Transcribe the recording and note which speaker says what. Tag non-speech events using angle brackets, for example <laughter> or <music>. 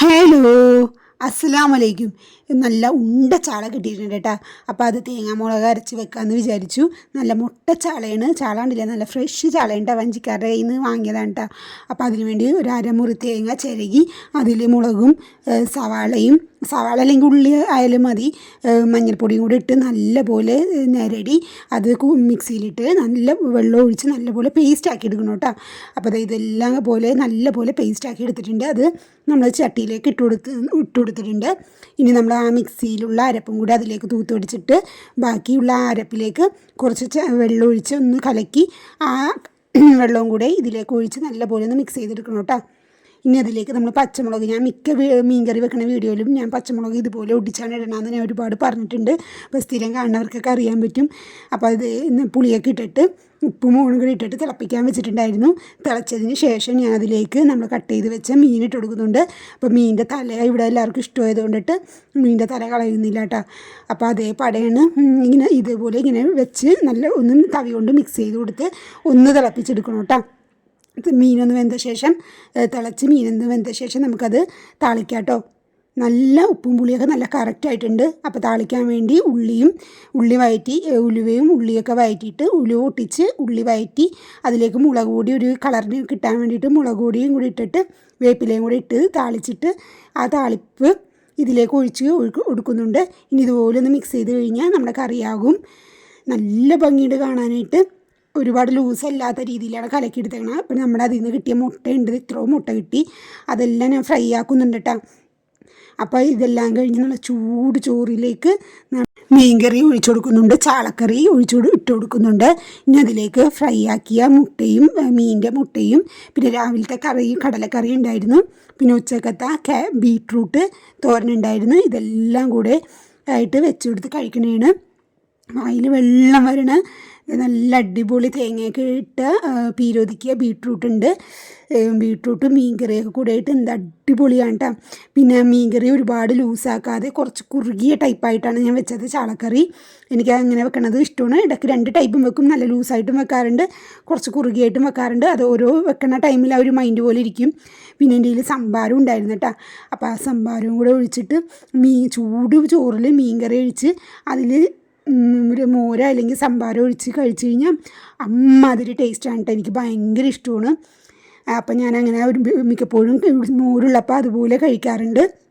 Speaker 1: Hello അസ്സലാം വലൈക്കും നല്ല ഉണ്ട ചാള കിട്ടിയിട്ടുണ്ട് കേട്ടോ. അപ്പോൾ അത് തേങ്ങാമുളക് അരച്ച് വെക്കാമെന്ന് വിചാരിച്ചു. നല്ല മുട്ട ചാളയാണ്. ചാള ഉണ്ടില്ല നല്ല ഫ്രഷ് ചാളയുണ്ട്. വഞ്ചിക്കാരുടെ കയ്യിൽ നിന്ന് വാങ്ങിയതാണ് കേട്ടോ. അപ്പോൾ അതിന് വേണ്ടി ഒരു അരമുറി തേങ്ങ ചിരകി അതിൽ മുളകും സവാളയും സവാള അല്ലെങ്കിൽ ഉള്ളി ആയാലും മതി. മഞ്ഞൾപ്പൊടിയും കൂടി ഇട്ട് നല്ലപോലെ ഞരടി അത് മിക്സിയിലിട്ട് നല്ല വെള്ളം ഒഴിച്ച് നല്ലപോലെ പേസ്റ്റ് ആക്കി എടുക്കണം കേട്ടോ. അപ്പോൾ അതായത് ഇതെല്ലാം പോലെ നല്ലപോലെ പേസ്റ്റ് ആക്കി എടുത്തിട്ടുണ്ട്. അത് നമ്മൾ ചട്ടിയിലേക്ക് ഇട്ട് കൊടുത്ത് ഇട്ട് കൊടുത്തിട്ടുണ്ട്. ഇനി നമ്മൾ ആ മിക്സിയിലുള്ള അരപ്പും കൂടി അതിലേക്ക് തൂത്ത് പിടിച്ചിട്ട് ബാക്കിയുള്ള ആ അരപ്പിലേക്ക് കുറച്ച് വെള്ളം ഒഴിച്ച് ഒന്ന് കലക്കി ആ <clears throat> വെള്ളവും കൂടെ ഇതിലേക്ക് ഒഴിച്ച് നല്ലപോലെ ഒന്ന് മിക്സ് ചെയ്തെടുക്കണം കേട്ടോ. ഇനി അതിലേക്ക് നമ്മൾ പച്ചമുളക് ഞാൻ മിക്ക മീൻകറി വെക്കുന്ന വീഡിയോയിലും ഞാൻ പച്ചമുളക് ഇതുപോലെ ഒടിച്ചാണ് ഇടണമെന്ന് ഞാൻ ഒരുപാട് പറഞ്ഞിട്ടുണ്ട്. അപ്പോൾ സ്ഥിരം കാണുന്നവർക്കൊക്കെ അറിയാൻ പറ്റും. അപ്പോൾ അത് പുളിയൊക്കെ ഇട്ടിട്ട് ഉപ്പും മുളകും കൂടി ഇട്ടിട്ട് തിളപ്പിക്കാൻ വെച്ചിട്ടുണ്ടായിരുന്നു. തിളച്ചതിന് ശേഷം ഞാൻ അതിലേക്ക് നമ്മൾ കട്ട് ചെയ്ത് വെച്ച മീൻ ഇട്ട് കൊടുക്കുന്നുണ്ട്. അപ്പോൾ മീനിന്റെ തല ഇവിടെ എല്ലാവർക്കും ഇഷ്ടമായത് കൊണ്ടിട്ട് മീനിന്റെ തല കളയുന്നില്ല കേട്ടോ അപ്പോൾ അതേ പടയാണ്. ഇങ്ങനെ ഇതേപോലെ ഇങ്ങനെ വെച്ച് നല്ല ഒന്ന് തവി കൊണ്ട് മിക്സ് ചെയ്ത് കൊടുത്ത് ഒന്ന് തിളപ്പിച്ചെടുക്കണം കേട്ടോ മീനൊന്ന് വെന്ത ശേഷം തിളച്ച് മീനൊന്ന് വെന്ത ശേഷം നമുക്കത് താളിക്കാം കേട്ടോ നല്ല ഉപ്പും പുളിയൊക്കെ നല്ല കറക്റ്റായിട്ടുണ്ട് അപ്പോൾ താളിക്കാൻ വേണ്ടി ഉള്ളിയും ഉള്ളി വയറ്റി ഉലുവയും ഉള്ളിയൊക്കെ വയറ്റിയിട്ട് ഉലുവ ഒട്ടിച്ച് ഉള്ളി വയറ്റി അതിലേക്ക് മുളക് പൊടി ഒരു കളറിന് കിട്ടാൻ വേണ്ടിയിട്ട് മുളക് പൊടിയും കൂടി ഇട്ടിട്ട് വേപ്പിലയും കൂടി ഇട്ട് താളിച്ചിട്ട് ആ താളിപ്പ് ഇതിലേക്ക് ഒഴിച്ച് കൊടുക്കുന്നുണ്ട്. ഇനി ഇതുപോലെ ഒന്ന് മിക്സ് ചെയ്ത് കഴിഞ്ഞാൽ നമ്മുടെ കറിയാകും. നല്ല ഭംഗിയുണ്ട് കാണാനായിട്ട്. ഒരുപാട് ലൂസ് അല്ലാത്ത രീതിയിലാണ് കലക്കിയെടുത്തേക്കണത് അപ്പം നമ്മുടെ അതിൽ നിന്ന് കിട്ടിയ മുട്ടയുണ്ട്. ഇത്രയും മുട്ട കിട്ടി. അതെല്ലാം ഞാൻ ഫ്രൈ ആക്കുന്നുണ്ട് കേട്ടോ അപ്പോൾ ഇതെല്ലാം കഴിഞ്ഞ് നല്ല ചൂട് ചോറിലേക്ക് മീൻകറി ഒഴിച്ചു കൊടുക്കുന്നുണ്ട്. ചാളക്കറി ഒഴിച്ചു ഇട്ട് കൊടുക്കുന്നുണ്ട്. ഇനി അതിലേക്ക് ഫ്രൈ ആക്കിയ മുട്ടയും മീന്റെ മുട്ടയും പിന്നെ രാവിലത്തെ കറിയും കടലക്കറി ഉണ്ടായിരുന്നു. പിന്നെ ഉച്ചക്കത്തെ കേ ബീട്രൂട്ട് തോരനുണ്ടായിരുന്നു ഇതെല്ലാം കൂടെ ആയിട്ട് വെച്ച് കൊടുത്ത് കഴിക്കണേണ്. വായിൽ വെള്ളം വരണ. നല്ല അടിപൊളി തേങ്ങയൊക്കെ ഇട്ട് ആ, പീരൊതുക്കിയ ബീട്രൂട്ട് ഉണ്ട് ബീട്രൂട്ടും മീൻകറിയൊക്കെ കൂടെ ആയിട്ട് എന്ത് അടിപൊളിയാണ് കേട്ടോ പിന്നെ മീൻകറി ഒരുപാട് ലൂസാക്കാതെ കുറച്ച് കുറുകിയ ടൈപ്പായിട്ടാണ് ഞാൻ വെച്ചത് ചാളക്കറി. എനിക്ക് അങ്ങനെ വെക്കണത് ഇഷ്ടമാണ്. ഇടയ്ക്ക് രണ്ട് ടൈപ്പും വെക്കും. നല്ല ലൂസായിട്ടും വെക്കാറുണ്ട്. കുറച്ച് കുറുകിയായിട്ടും വെക്കാറുണ്ട്. അത് ഓരോ വെക്കണ ടൈമിൽ ആ ഒരു മൈൻഡ് പോലെ ഇരിക്കും. പിന്നെ എന്റെ കയ്യിൽ സംഭാരം ഉണ്ടായിരുന്നു കേട്ടോ അപ്പോൾ ആ സംഭാരവും കൂടെ ഒഴിച്ചിട്ട് മീൻ ചൂട് ചോറിൽ മീൻകറി ഒഴിച്ച് അതിൽ ഒരു മോര അല്ലെങ്കിൽ സംഭാരം ഒഴിച്ച് കഴിച്ച് കഴിഞ്ഞാൽ അമ്മാതിരി ടേസ്റ്റാണ് കേട്ടോ. എനിക്ക് ഭയങ്കര ഇഷ്ടമാണ്. അപ്പം ഞാൻ അങ്ങനെ ഒരു മിക്കപ്പോഴും മോരുള്ളപ്പോൾ അതുപോലെ കഴിക്കാറുണ്ട്.